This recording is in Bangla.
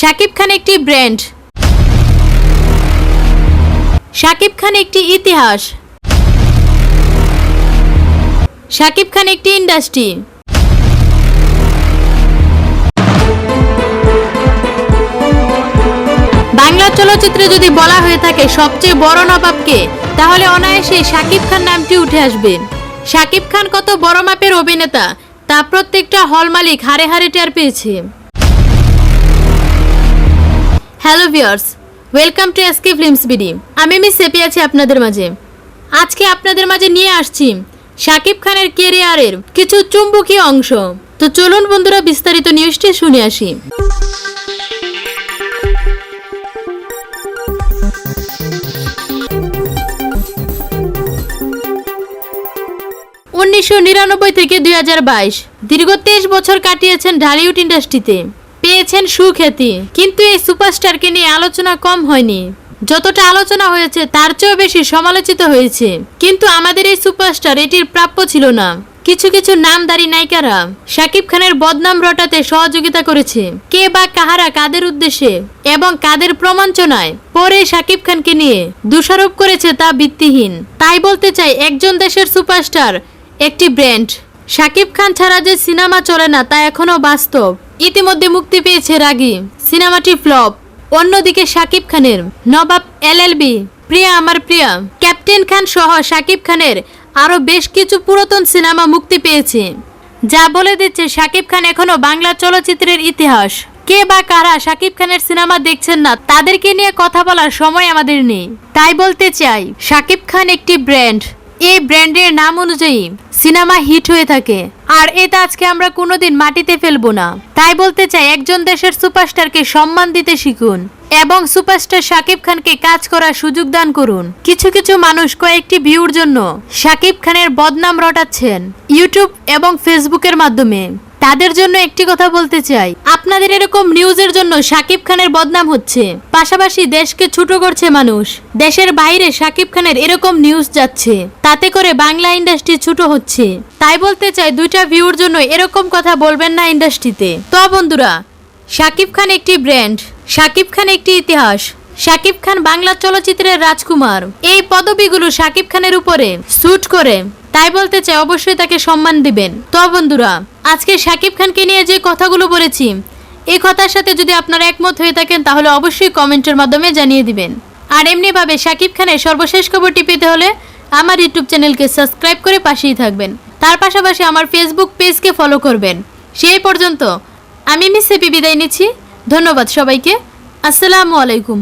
শাকিব খান একটি ব্র্যান্ড। শাকিব খান একটি ইতিহাস। শাকিব খান একটি ইন্ডাস্ট্রি। বাংলা চলচ্চিত্রে যদি বলা হয়ে থাকে সবচেয়ে বড় নবাবকে তাহলে অনায়াসে শাকিব খান নামটি উঠে আসবে। শাকিব খান কত বড় মাপের অভিনেতা, তা প্রত্যেকটা হল মালিক হারে হারে টের পেয়েছে। Hello viewers, welcome to SK Films BD আমি মিস সেপি আছি আপনাদের মাঝে। আজকে আপনাদের মাঝে নিয়ে আসছি শাকিব খানের কেরিয়ারের কিছু চুম্বকীয় অংশ। তো চলুন বন্ধুরা, বিস্তারিত নিউজটি শুনে আসি। উনিশশো নিরানব্বই থেকে দুই হাজার বাইশ, দীর্ঘ তেইশ বছর কাটিয়েছেন ঢালিউড ইন্ডাস্ট্রিতে। পেয়েছেন সুখ্যাতি। কিন্তু এই সুপারস্টারকে নিয়ে আলোচনা কম হয়নি। যতটা আলোচনা হয়েছে, তার চেয়েও বেশি সমালোচিত হয়েছে। কিন্তু আমাদের এই সুপারস্টার এটির প্রাপ্য ছিল না। কিছু কিছু নামদারি নায়িকারা শাকিব খানের বদনাম রটাতে সহযোগিতা করেছে। কে বা কাহারা কাদের উদ্দেশ্যে এবং কাদের প্রমাঞ্চনায় পরে শাকিব খানকে নিয়ে দোষারোপ করেছে তা ভিত্তিহীন। তাই বলতে চাই, একজন দেশের সুপারস্টার একটি ব্র্যান্ড। শাকিব খান ছাড়া যে সিনেমা চলে না, তা এখনও বাস্তব। ইতিমধ্যে মুক্তি পেয়েছে রাগী, সিনেমাটি ফ্লপ। অন্যদিকে শাকিব খানের নবাব এলএলবি, প্রিয়া আমার প্রিয়া। ক্যাপ্টেন খান সহ শাকিব খানের আরও বেশ কিছু পুরাতন সিনেমা মুক্তি পেয়েছে। যা বলে দিচ্ছে শাকিব খান এখনও বাংলা চলচ্চিত্রের ইতিহাস। কে বা কারা শাকিব খানের সিনেমা দেখছেন না, তাদেরকে নিয়ে কথা বলার সময় আমাদের নেই। তাই বলতে চাই, শাকিব খান একটি ব্র্যান্ড। এই ব্র্যান্ডের নাম অনুযায়ী সিনেমা হিট হয়ে থাকে। আর এটা আজকে আমরা কোনোদিন মাটিতে ফেলব না। তাই বলতে চাই, একজন দেশের সুপারস্টারকে সম্মান দিতে শিখুন এবং সুপারস্টার শাকিব খানকে কাজ করার সুযোগ দান করুন। কিছু কিছু মানুষ কয়েকটি ভিউর জন্য শাকিব খানের বদনাম রটাচ্ছেন ইউটিউব এবং ফেসবুকের মাধ্যমে। তাদের জন্য একটি কথা বলতে চাই। আপনাদের এরকম নিউজের জন্য শাকিব খানের বদনাম হচ্ছে। পাশাপাশি দেশকে ছোট করছে মানুষ। দেশের বাইরে শাকিব খানের এরকম নিউজ যাচ্ছে। তাতে করে বাংলা ইন্ডাস্ট্রি ছোট হচ্ছে। তাই বলতে চাই, দুইটা ভিউর জন্য এরকম কথা বলবেন না ইন্ডাস্ট্রিতে। তো বন্ধুরা, শাকিব খান একটি ব্র্যান্ড, শাকিব খান একটি ইতিহাস। শাকিব খান বাংলা চলচ্চিত্রের রাজকুমার। এই পদবিগুলো শাকিব খানের উপরে স্যুট করে। তাই বলতে চাই অবশ্যই তাকে সম্মান দিবেন। তো বন্ধুরা, আজকে শাকিব খানকে নিয়ে যে কথাগুলো বলেছি এই কথার সাথে যদি আপনারা একমত হয়ে থাকেন, তাহলে অবশ্যই কমেন্টের মাধ্যমে জানিয়ে দিবেন। আর এমনিভাবে শাকিব খানের সর্বশেষ খবরটি পেতে হলে আমার ইউটিউব চ্যানেলকে সাবস্ক্রাইব করে পাশেই থাকবেন। তার পাশাপাশি আমার ফেসবুক পেজকে ফলো করবেন। সেই পর্যন্ত আমি মিস হেপি বিদায় নিচ্ছি। ধন্যবাদ সবাইকে। আসসালামু আলাইকুম।